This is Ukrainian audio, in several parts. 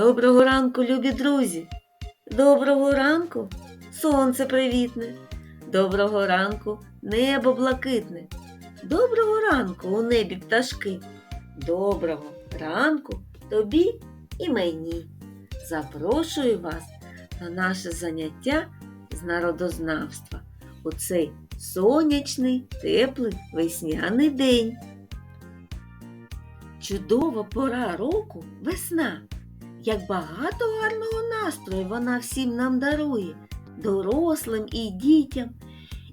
Доброго ранку, любі друзі! Доброго ранку, сонце привітне, доброго ранку, небо блакитне, доброго ранку у небі пташки, доброго ранку тобі і мені. Запрошую вас на наше заняття з народознавства у цей сонячний, теплий весняний день. Чудова пора року весна. Як багато гарного настрою вона всім нам дарує, дорослим і дітям.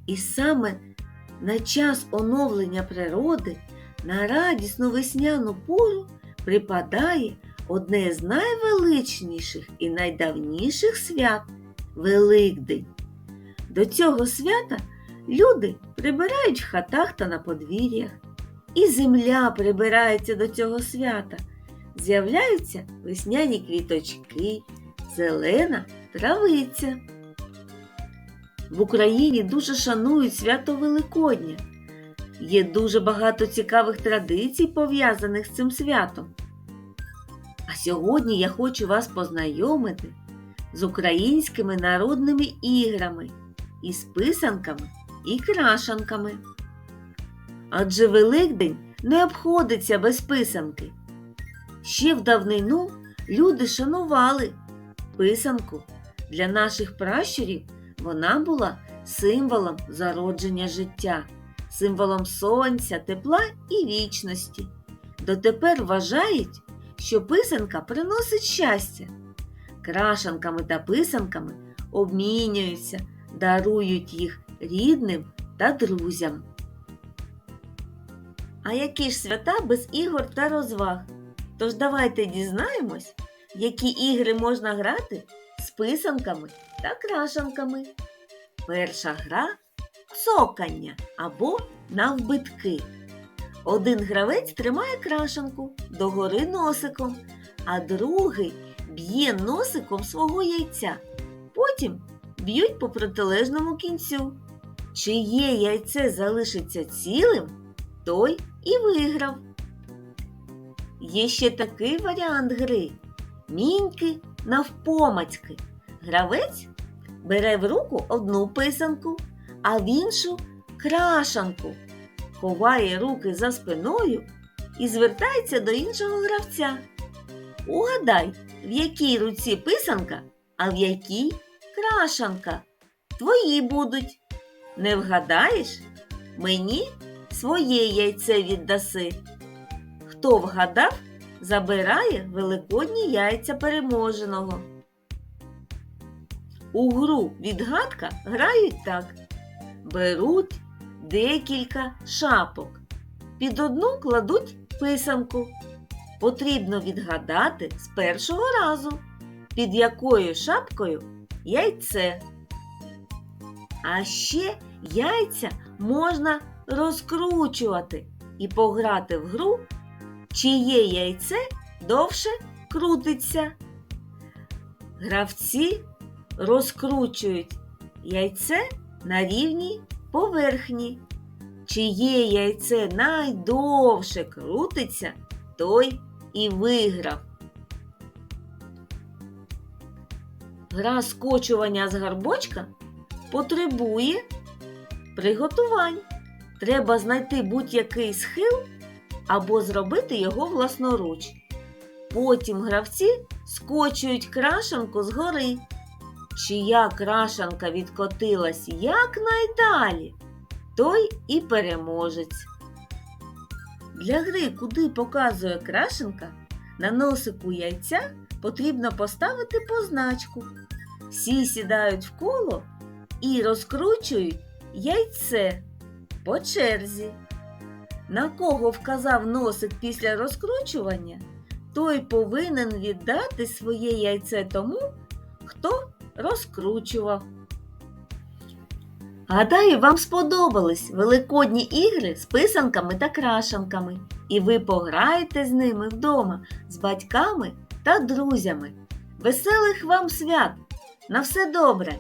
І саме на час оновлення природи на радісну весняну пору припадає одне з найвеличніших і найдавніших свят Великдень. До цього свята люди прибирають в хатах та на подвір'ях, і земля прибирається до цього свята з'являються весняні квіточки, зелена травиця. В Україні дуже шанують свято Великодня. Є дуже багато цікавих традицій, пов'язаних з цим святом. А сьогодні я хочу вас познайомити з українськими народними іграми, із писанками і крашанками. Адже Великдень не обходиться без писанки. Ще в давнину люди шанували писанку. Для наших пращурів вона була символом зародження життя, символом сонця, тепла і вічності. Дотепер вважають, що писанка приносить щастя. Крашанками та писанками обмінюються, дарують їх рідним та друзям. А які ж свята без ігор та розваг? Тож давайте дізнаємось, які ігри можна грати з писанками та крашанками. Перша гра цокання або навбитки. Один гравець тримає крашанку догори носиком, а другий б'є носиком свого яйця. Потім б'ють по протилежному кінцю. Чиє яйце залишиться цілим, той і виграв. Є ще такий варіант гри міньки навпомацьки. Гравець бере в руку одну писанку, а в іншу крашанку, ховає руки за спиною і звертається до іншого гравця. Угадай, в якій руці писанка, а в якій крашанка. Твої будуть. Не вгадаєш? Мені своє яйце віддаси. Хто вгадав, забирає великодні яйця переможеного. У гру відгадка грають так. Беруть декілька шапок. Під одну кладуть писанку. Потрібно відгадати з першого разу, під якою шапкою яйце. А ще яйця можна розкручувати і пограти в гру чиє яйце довше крутиться. Гравці розкручують яйце на рівній поверхні. Чиє яйце найдовше крутиться, той і виграв. Гра скочування з гарбочка потребує приготувань. Треба знайти будь-який схил або зробити його власноруч. Потім гравці скочують крашанку згори. Чия крашанка відкотилась якнайдалі, той і переможець. Для гри, куди показує крашенка, на носику яйця потрібно поставити позначку. Всі сідають в коло і розкручують яйце по черзі. На кого вказав носик після розкручування, той повинен віддати своє яйце тому, хто розкручував. Гадаю, вам сподобались великодні ігри з писанками та крашанками, і ви пограєте з ними вдома з батьками та друзями. Веселих вам свят! На все добре!